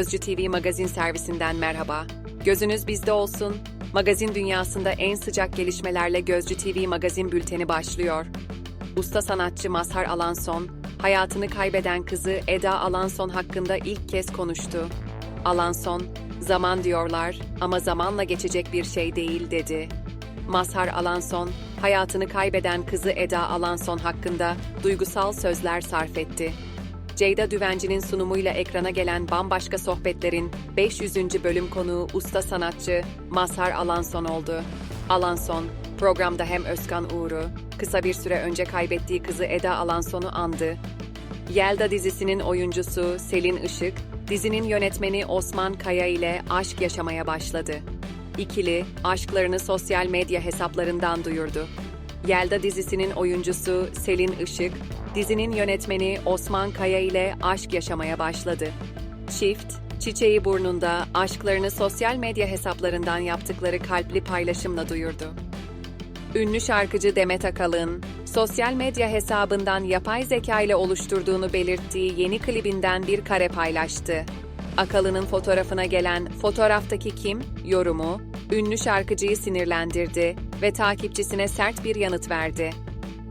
Gözcü TV magazin servisinden merhaba. Gözünüz bizde olsun. Magazin dünyasında en sıcak gelişmelerle Gözcü TV magazin bülteni başlıyor. Usta sanatçı Mazhar Alanson, hayatını kaybeden kızı Eda Alanson hakkında ilk kez konuştu. Alanson, zaman diyorlar ama zamanla geçecek bir şey değil dedi. Mazhar Alanson, hayatını kaybeden kızı Eda Alanson hakkında duygusal sözler sarf etti. Ceyda Düvenci'nin sunumuyla ekrana gelen Bambaşka Sohbetler'in 500. bölüm konuğu usta sanatçı Mazhar Alanson oldu. Alanson, programda hem Özkan Uğur'u, kısa bir süre önce kaybettiği kızı Eda Alanson'u andı. Yelda dizisinin oyuncusu Selin Işık, dizinin yönetmeni Osman Kaya ile aşk yaşamaya başladı. İkili, aşklarını sosyal medya hesaplarından duyurdu. Yelda dizisinin oyuncusu Selin Işık, dizinin yönetmeni Osman Kaya ile aşk yaşamaya başladı. Çift, çiçeği burnunda aşklarını sosyal medya hesaplarından yaptıkları kalpli paylaşımla duyurdu. Ünlü şarkıcı Demet Akalın, sosyal medya hesabından yapay zeka ile oluşturduğunu belirttiği yeni klibinden bir kare paylaştı. Akalın'ın fotoğrafına gelen "Fotoğraftaki kim?" yorumu, ünlü şarkıcıyı sinirlendirdi ve takipçisine sert bir yanıt verdi.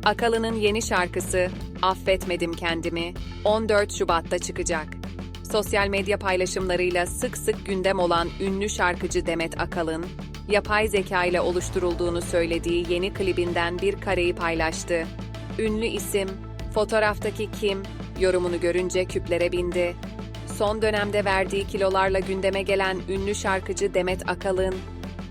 Akalın'ın yeni şarkısı "Affetmedim Kendimi" 14 Şubat'ta çıkacak. Sosyal medya paylaşımlarıyla sık sık gündem olan ünlü şarkıcı Demet Akalın, yapay zeka ile oluşturulduğunu söylediği yeni klibinden bir kareyi paylaştı. Ünlü isim, fotoğraftaki kim yorumunu görünce küplere bindi. Son dönemde verdiği kilolarla gündeme gelen ünlü şarkıcı Demet Akalın,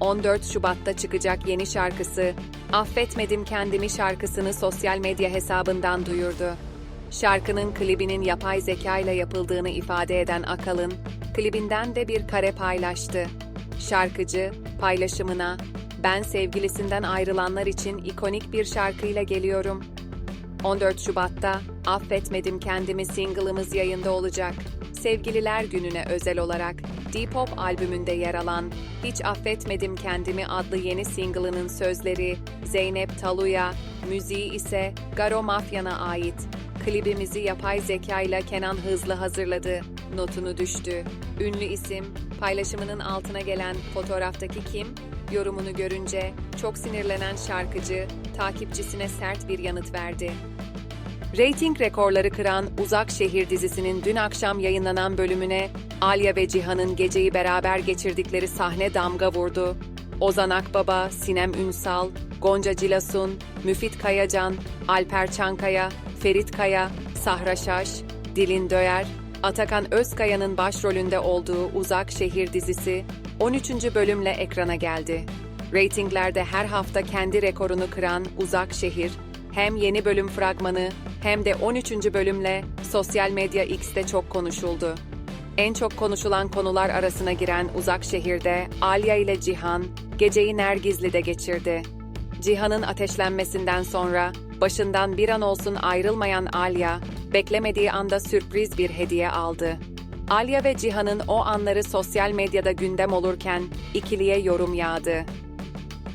14 Şubat'ta çıkacak yeni şarkısı Affetmedim Kendimi şarkısını sosyal medya hesabından duyurdu. Şarkının klibinin yapay zeka ile yapıldığını ifade eden Akalın, klibinden de bir kare paylaştı. Şarkıcı, paylaşımına, ben sevgilisinden ayrılanlar için ikonik bir şarkıyla geliyorum. 14 Şubat'ta Affetmedim Kendimi single'ımız yayında olacak. Sevgililer Günü'ne özel olarak Depop albümünde yer alan Hiç Affetmedim Kendimi adlı yeni single'ının sözleri Zeynep Talu'ya, müziği ise Garo Mafyan'a ait. Klibimizi yapay zeka ile Kenan Hızlı hazırladı. Notunu düştü. Ünlü isim, paylaşımının altına gelen fotoğraftaki kim? Yorumunu görünce çok sinirlenen şarkıcı takipçisine sert bir yanıt verdi. Rating rekorları kıran Uzak Şehir dizisinin dün akşam yayınlanan bölümüne Alya ve Cihan'ın geceyi beraber geçirdikleri sahne damga vurdu. Ozan Akbaba, Sinem Ünsal, Gonca Cilasun, Müfit Kayacan, Alper Çankaya, Ferit Kaya, Sahra Şaş, Dilin Döyer, Atakan Özkaya'nın başrolünde olduğu Uzak Şehir dizisi 13. bölümle ekrana geldi. Ratinglerde her hafta kendi rekorunu kıran Uzak Şehir, hem yeni bölüm fragmanı hem de 13. bölümle sosyal medya X'te çok konuşuldu. En çok konuşulan konular arasına giren Uzak Şehir'de Alya ile Cihan geceyi Nergizli'de geçirdi. Cihan'ın ateşlenmesinden sonra başından bir an olsun ayrılmayan Alya, beklemediği anda sürpriz bir hediye aldı. Alya ve Cihan'ın o anları sosyal medyada gündem olurken ikiliye yorum yağdı.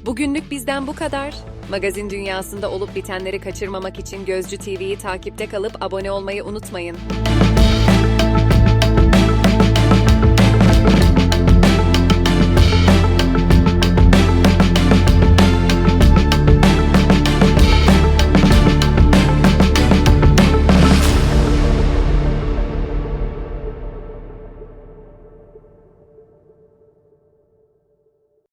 Bugünlük bizden bu kadar. Magazin dünyasında olup bitenleri kaçırmamak için Gözcü TV'yi takipte kalıp abone olmayı unutmayın.